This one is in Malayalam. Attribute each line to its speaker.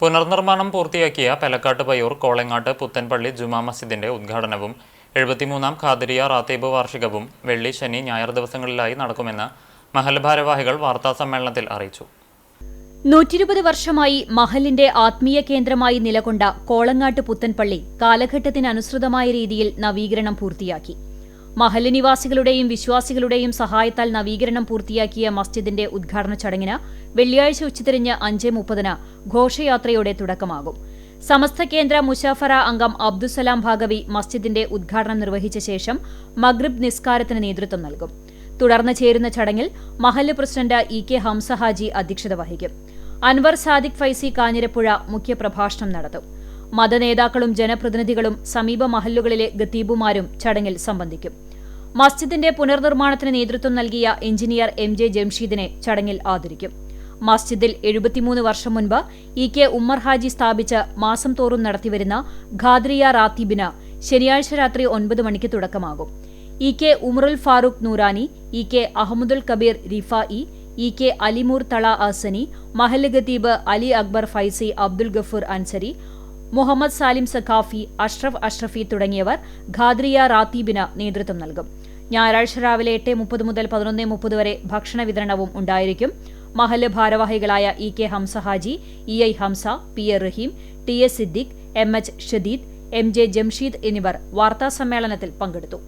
Speaker 1: പുനർനിർമ്മാണം പൂർത്തിയാക്കിയ പെലക്കാട്ട് പയ്യൂർ കോളങ്ങാട്ട് പുത്തൻപള്ളി ജുമാ മസ്ജിദിന്റെ ഉദ്ഘാടനവും എഴുപത്തിമൂന്നാം ഖാദരിയ റാത്തീബ് വാർഷികവും വെള്ളി ശനി ഞായർ ദിവസങ്ങളിലായി നടക്കുമെന്ന് മഹൽ ഭാരവാഹികൾ വാർത്താസമ്മേളനത്തിൽ അറിയിച്ചു.
Speaker 2: നൂറ്റിരുപത് വർഷമായി മഹലിന്റെ ആത്മീയ കേന്ദ്രമായി നിലകൊണ്ട കോളങ്ങാട്ട് പുത്തൻപള്ളി കാലഘട്ടത്തിനനുസൃതമായ രീതിയിൽ നവീകരണം പൂർത്തിയാക്കി. മഹൽ നിവാസികളുടെയും വിശ്വാസികളുടെയും സഹായത്താൽ നവീകരണം പൂർത്തിയാക്കിയ മസ്ജിദിന്റെ ഉദ്ഘാടന ചടങ്ങിന് വെള്ളിയാഴ്ച ഉച്ചതിരിഞ്ഞ് അഞ്ച് മുപ്പതിന് ഘോഷയാത്രയോടെ തുടക്കമാകും. സമസ്ത കേന്ദ്ര മുഷാഫറ അംഗം അബ്ദുസലാം ഭാഗവി മസ്ജിദിന്റെ ഉദ്ഘാടനം നിർവഹിച്ച ശേഷം മഗ്രിബ് നിസ്കാരത്തിന് നേതൃത്വം നൽകും. തുടർന്ന് ചേരുന്ന ചടങ്ങിൽ മഹല്ല് പ്രസിഡന്റ് ഇ കെ ഹംസഹാജി അധ്യക്ഷത വഹിക്കും. അൻവർ സാദിഖ് ഫൈസി കാഞ്ഞിരപ്പുഴ മുഖ്യപ്രഭാഷണം നടത്തും. മതനേതാക്കളും ജനപ്രതിനിധികളും സമീപ മഹല്ലുകളിലെ ഗത്തീബുമാരും ചടങ്ങിൽ സംബന്ധിക്കും. മസ്ജിദിന്റെ പുനർനിർമ്മാണത്തിന് നേതൃത്വം നൽകിയ എഞ്ചിനീയർ എം ജെ ജംഷീദിനെ ചടങ്ങിൽ ആദരിക്കും. മസ്ജിദിൽ എഴുപത്തിമൂന്ന് വർഷം മുൻപ് ഇ കെ ഉമ്മർ ഹാജി സ്ഥാപിച്ച് മാസം തോറും നടത്തിവരുന്ന ഖാദ്രിയ റാത്തീബിന് ശനിയാഴ്ച രാത്രി ഒൻപത് മണിക്ക് തുടക്കമാകും. E K Umarul Farooq Noorani E K Ahmadul Kabeer Rifai E K Alimoor Thala Asani മഹല്ല് ഗതീബ് അലി അക്ബർ ഫൈസി അബ്ദുൽ ഗഫൂർ അൻസരി മുഹമ്മദ് സാലിം സഖാഫി അഷ്റഫ് അഷ്റഫി തുടങ്ങിയവർ ഖാദ്രിയ റാത്തീബിന് നേതൃത്വം നൽകും. ഞായറാഴ്ച രാവിലെ എട്ട് മുപ്പത് മുതൽ പതിനൊന്ന് മുപ്പത് വരെ ഭക്ഷണ വിതരണവും ഉണ്ടായിരിക്കും. മഹൽ ഭാരവാഹികളായ E K Hamza Haji E I Hamza P A Raheem T S Siddique M H Shadeed M J Jamsheed എന്നിവർ വാർത്താസമ്മേളനത്തിൽ പങ്കെടുത്തു.